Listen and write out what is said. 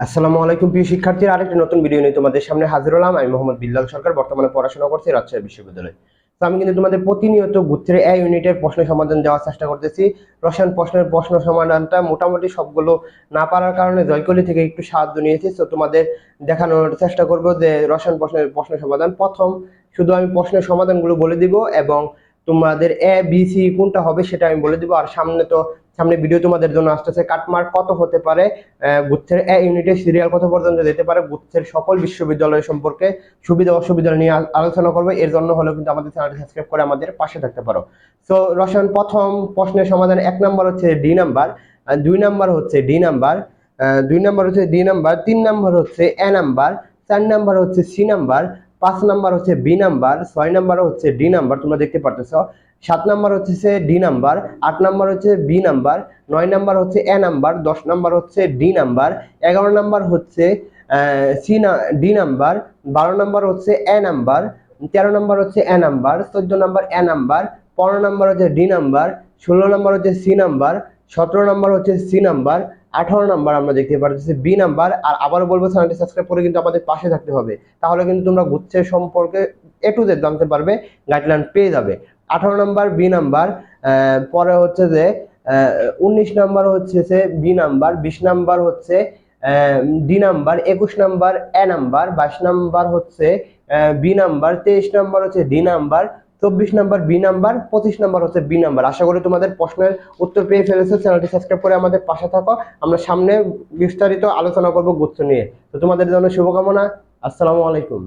আসসালামু আলাইকুম, প্রিয় শিক্ষার্থীরা। আরেকটি নতুন ভিডিও নিয়ে তোমাদের সামনে হাজির হলাম। আমি মোহাম্মদ বিল্লাল সরকার, বর্তমানে পড়াশোনা করছি রাজশাহী বিশ্ববিদ্যালয়ে। তো আমি কিন্তু তোমাদের প্রতিনিয়ত গুচ্ছের এ ইউনিটের প্রশ্ন সমাধান দেওয়ার চেষ্টা করতেছি। রসায়ন প্রশ্নের প্রশ্ন সমাধানটা মোটামুটি সবগুলো না পারার কারণে জয়কলি থেকে একটু সাহায্য নিয়েছি। তো তোমাদের দেখানোর চেষ্টা করব যে রসায়ন প্রশ্নের প্রশ্ন সমাধান। প্রথম, শুধু আমি প্রশ্নের সমাধানগুলো বলে দিব এবং তোমাদের এ বি সি কোনটা হবে সেটা আমি বলে দিব। আর সামনে তো সামনে ভিডিও তোমাদের জন্য আসতেছে। কাটমার্ক কত হতে পারে? গুচ্ছের এ ইউনিটের সিরিয়াল কত পর্যন্ত যেতে পারে? গুচ্ছের সকল বিশ্ববিদ্যালয় সম্পর্কে সুবিধা অসুবিধা নিয়ে আলোচনা করবে। এর জন্য হলেও কিন্তু আমাদের চ্যানেলটি সাবস্ক্রাইব করে আমাদের পাশে থাকতে পারো। তো রসায়ন প্রথম প্রশ্নের সমাধান এক নাম্বার হচ্ছে ডি নাম্বার দুই নাম্বার হচ্ছে ডি নাম্বার দুই নাম্বার হচ্ছে ডি নাম্বার তিন নাম্বার হচ্ছে এ নাম্বার চার নাম্বার হচ্ছে সি নাম্বার পাঁচ নাম্বার হচ্ছে বি নাম্বার ছয় নাম্বার হচ্ছে ডি নাম্বার তোমরা দেখতে পারতেছো সাত নাম্বার হচ্ছে ডি নাম্বার আট নাম্বার হচ্ছে বি নাম্বার নয় নাম্বার হচ্ছে এ নাম্বার দশ নাম্বার হচ্ছে ডি নাম্বার এগারো নাম্বার হচ্ছে সি না ডি নাম্বার বারো নাম্বার হচ্ছে এ নাম্বার তেরো নাম্বার হচ্ছে এ নাম্বার চোদ্দ নাম্বার এ নাম্বার পনেরো নাম্বার হচ্ছে ডি নাম্বার ষোলো নাম্বার হচ্ছে সি নাম্বার সতেরো নাম্বার হচ্ছে সি নাম্বার আঠারো নাম্বার আমরা দেখতে পাচ্ছি বি নাম্বার, আর আবারও বলব চ্যানেলটি সাবস্ক্রাইব করে কিন্তু আমাদের পাশে থাকতে হবে। তাহলে কিন্তু তোমরা গুচ্ছের সম্পর্কে এ টু জেড জানতে পারবে, গাইডলাইন পেয়ে যাবে। আঠারো নাম্বার, বি নাম্বার পরে হচ্ছে যে উনিশ নাম্বার হচ্ছে বি নাম্বার, বিশ নাম্বার হচ্ছে ডি নাম্বার, একুশ নাম্বার, এ নাম্বার, বাইশ নাম্বার হচ্ছে বি নাম্বার, তেইশ নাম্বার হচ্ছে ডি নাম্বার চব্বিশ নাম্বার, বি নাম্বার, পঁচিশ নাম্বার হচ্ছে বি নাম্বার। আশা করি তোমাদের প্রশ্নের উত্তর পেয়ে ফেলেছো। চ্যানেলটি সাবস্ক্রাইব করে আমাদের পাশে থাকো। আমরা সামনে বিস্তারিত আলোচনা করব গুচ্ছ নিয়ে। তো তোমাদের জন্য শুভকামনা। আসসালামু আলাইকুম।